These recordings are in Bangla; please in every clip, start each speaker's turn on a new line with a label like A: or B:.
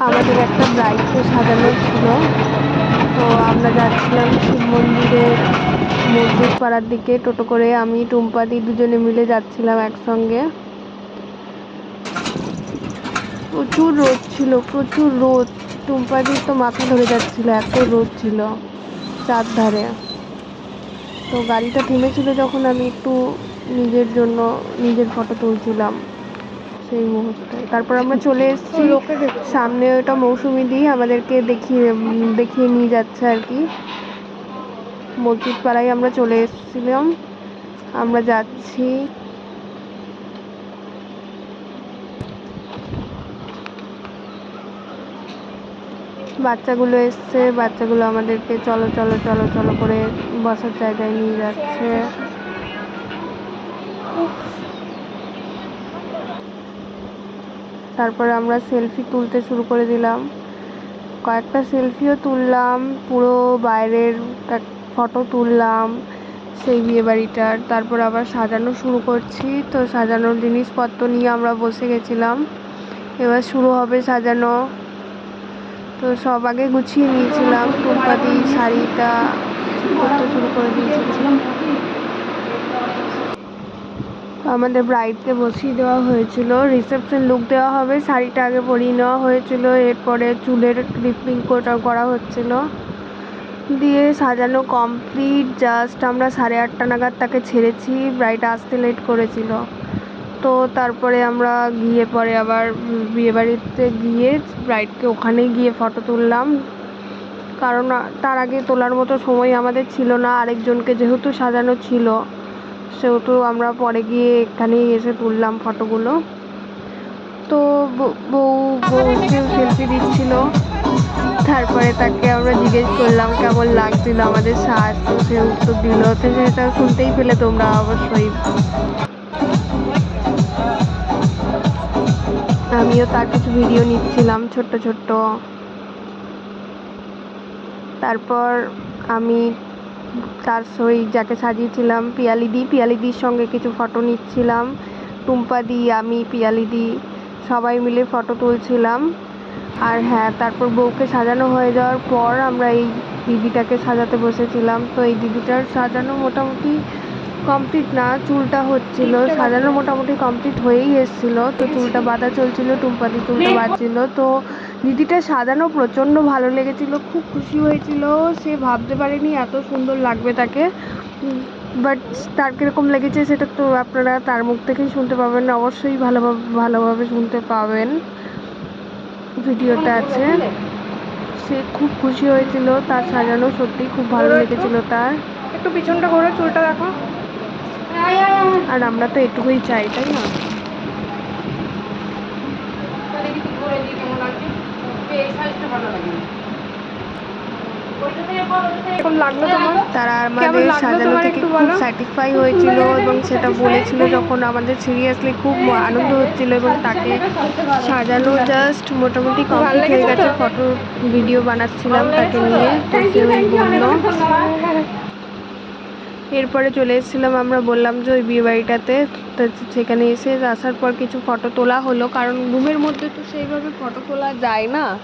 A: আমাদের একটা ব্রাইডকে সাজানো ছিল। তো আমরা যাচ্ছিলাম শিব মন্দিরের মসজিদ পাড়ার দিকে। টোটো করে আমি টুম্পাদি দুজনে মিলে যাচ্ছিলাম একসঙ্গে। প্রচুর রোদ ছিল, প্রচুর রোদ। টুম্পাদির তো মাথা ধরে যাচ্ছিল, এত রোদ ছিল চারধারে। তো গাড়িটা থেমেছিল যখন আমি একটু নিজের জন্য নিজের ফটো তুলছিলাম। সেই মুহূর্তে। তারপর আমরা চলে এসেছি। সামনে ওটা মৌসুমি দি আমাদেরকে দেখিয়ে দেখিয়ে নিয়ে যাচ্ছে আর কি। মসজিদ পাড়ায় আমরা চলে এসেছিলাম। আমরা যাচ্ছি। বাচ্চাগুলো এসছে। বাচ্চাগুলো আমাদেরকে চলো চলো চলো চলো করে বসার জায়গায় নিয়ে যাচ্ছে। তারপরে আমরা সেলফি তুলতে শুরু করে দিলাম। কয়েকটা সেলফিও তুললাম, পুরো বাইরের ফটো তুললাম, সেই বিয়ে বাড়িটার। তারপর আবার সাজানো শুরু করছি। তো সাজানোর জিনিসপত্র নিয়ে আমরা বসে গেছিলাম। এবার শুরু হবে সাজানো। তো সব আগে গুছিয়ে নিয়েছিলাম। টুম্পাদি শাড়িটা করতে শুরু করে দিয়েছিলাম। আমাদের ব্রাইডকে বসিয়ে দেওয়া হয়েছিল। রিসেপশন লুক দেওয়া হবে, শাড়িটা আগে পরিয়ে নেওয়া হয়েছিল, এরপরে চুলের ক্লিপিং করা হচ্ছিল। দিয়ে সাজানো কমপ্লিট জাস্ট আমরা সাড়ে আটটা নাগাদ তাকে ছেড়েছি ব্রাইড আসতে লেট করেছিল। তো তারপরে আমরা গিয়ে পরে আবার বিয়েবাড়িতে গিয়ে ব্রাইডকে ওখানে গিয়ে ফটো তুললাম। কারণ, তার আগে তোলার মতো সময় আমাদের ছিল না, আরেকজনকে যেহেতু সাজানো ছিল। সেহেতু আমরা পরে গিয়ে এখানেই এসে তুললাম ফটোগুলো। তো বউ বউকে সেলফি দিচ্ছিল। তারপরে তাকে আমরা জিজ্ঞেস করলাম, কেমন লাগছিল আমাদের সাজ তো সে উত্তর দিল তো সেটা শুনতেই পেলে তোমরা অবশ্যই। আমিও তার কিছু ভিডিও নিচ্ছিলাম, ছোট্ট ছোট্ট। তারপর আমি তার সই যাকে সাজিয়েছিলাম পিয়ালিদি পিয়ালিদির সঙ্গে কিছু ফটো নিচ্ছিলাম। টুম্পাদি আমি পিয়ালিদি সবাই মিলে ফটো তুলছিলাম। আর হ্যাঁ তারপর বউকে সাজানো হয়ে যাওয়ার পর আমরা এই দিদিটাকে সাজাতে বসেছিলাম। তো এই দিদিটার সাজানো মোটামুটি কমপ্লিট না চুলটা হচ্ছিল সাজানো মোটামুটি কমপ্লিট হয়েই এসেছিল। তো চুলটা বাঁধা চলছিল টুম্পাদি চুলটা বাঁধছিল। তো দিদিটা সাজানো প্রচণ্ড ভালো লেগেছিল খুব খুশি হয়েছিল। সে ভাবতে পারেনি এত সুন্দর লাগবে তাকে। বাট তার কীরকম লেগেছে সেটা তো আপনারা তার মুখ থেকেই শুনতে পাবেন। অবশ্যই ভালোভাবে ভালোভাবে শুনতে পাবেন। ভিডিওটা আছে। সে খুব খুশি হয়েছিল তার সাজানো সত্যিই খুব ভালো লেগেছিল তার।
B: একটু পিছনটা ঘোরো চুলটা দেখো।
A: আর আমরা তো এটুকুই চাই তাই না? তারা আমাদের সাজানো থেকে খুব স্যাটিসফাই হয়েছিল এবং সেটা বলেছিল যখন আমাদের সিরিয়াসলি খুব আনন্দ হচ্ছিল এবং তাকে সাজানো জাস্ট মোটামুটি কমপ্লিট হয়ে গেছে ফটো ভিডিও বানাচ্ছিলাম তাকে নিয়ে। তো বলল এরপরে চলে এসেছিলাম, আমরা বললাম যে ওই বিয়ে বাড়িটাতে সেখানে এসে আসার পর কিছু ফটো তোলা হলো, কারণ রুমের মধ্যে তো সেইভাবে ফটো তোলা যায় না।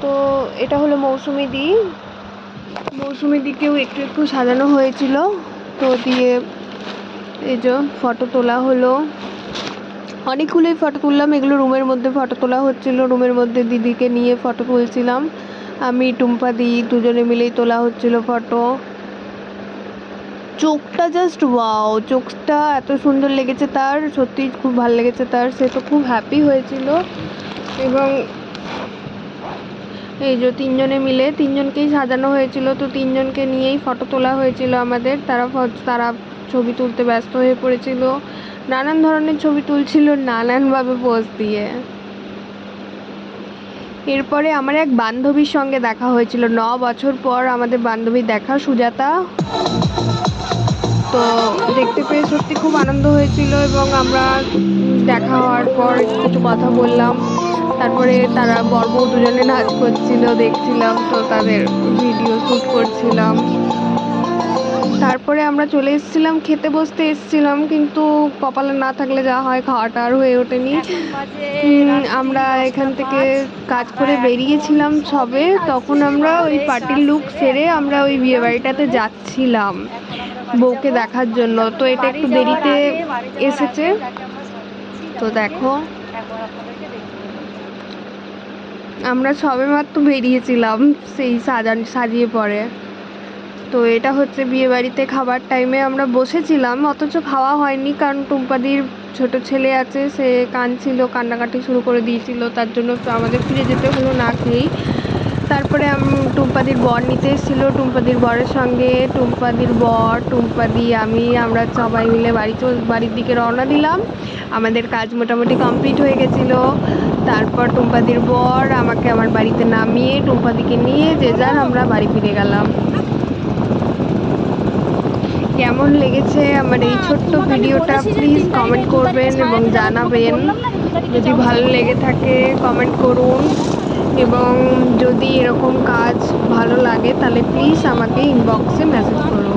A: তো এটা হলো মৌসুমি দি। মৌসুমি দিকেও একটু একটু সাজানো হয়েছিল। তো দিয়ে এই যে ফটো তোলা হলো। অনেকগুলোই ফটো তুললাম, এগুলো রুমের মধ্যে ফটো তোলা হচ্ছিল। রুমের মধ্যে দিদিকে নিয়ে ফটো তুলছিলাম। আমি, টুম্পা দি, দুজনে মিলেই তোলা হচ্ছিল ফটো চোখটা জাস্ট ওয়াও চোখটা এত সুন্দর লেগেছে তার, সত্যি খুব ভালো লেগেছে তার, সে তো খুব হ্যাপি হয়েছিল। এবং এই যে তিনজনে মিলে, তিনজনকেই সাজানো হয়েছিল, তো তিনজনকে নিয়েই ফটো তোলা হয়েছিল আমাদের। তারা তারা ছবি তুলতে ব্যস্ত হয়ে পড়েছিল। নানান ধরনের ছবি তুলছিল, নানানভাবে পোজ দিয়ে। এরপরে আমার এক বান্ধবীর সঙ্গে দেখা হয়েছিল। ন বছর পর আমাদের বান্ধবী দেখা, সুজাতা। তো দেখতে পেয়ে সত্যি খুব আনন্দ হয়েছিল এবং আমরা দেখা হওয়ার পর কিছু কথা বললাম। তারপরে তারা বর্ব দুজনে নাচ করছিল, দেখছিলাম তো তাদের ভিডিও শ্যুট করছিলাম। তারপরে আমরা চলে এসেছিলাম খেতে বসতে এসেছিলাম কিন্তু কপালে না থাকলে যা হয় খাওয়াটা আর হয়ে ওঠেনি। আমরা এখান থেকে কাজ করে বেরিয়েছিলাম সবে তখন আমরা ওই পার্টির লুক সেরে আমরা ওই বিয়ে বাড়িটাতে যাচ্ছিলাম বউকে দেখার জন্য। তো এটা একটু দেরিতে এসেছে। তো দেখো। আমরা সবে মাত্র বেরিয়েছিলাম সেই সাজান সাজিয়ে পরে। তো এটা হচ্ছে বিয়ে বাড়িতে খাবার টাইমে আমরা বসেছিলাম, অথচ খাওয়া হয়নি কারণ টুম্পাদির ছোট ছেলে আছে, সে কাঁদছিল, কান্নাকাটি শুরু করে দিয়েছিল, তার জন্য তো আমাদের ফিরে যেতে হলো না খেয়েই। তারপরে টুম্পাদির বর নিতে এসেছিল, টুম্পাদির বরের সঙ্গে, টুম্পাদির বর, টুম্পাদি, আমি, আমরা সবাই মিলে বাড়ি বাড়ির দিকে রওনা দিলাম। আমাদের কাজ মোটামুটি কমপ্লিট হয়ে গেছিল। তারপর টুম্পাদির বর আমাকে আমার বাড়িতে নামিয়ে, টুম্পাদিকে নিয়ে যে যার আমরা বাড়ি ফিরে গেলাম। কেমন লেগেছে আমার এই ছোট্ট ভিডিওটা প্লিজ কমেন্ট করবেন এবং জানাবেন। যদি ভালো লেগে থাকে কমেন্ট করুন। এবং যদি এরকম কাজ ভালো লাগে, তাহলে প্লিজ আমাকে ইনবক্সে মেসেজ করুন।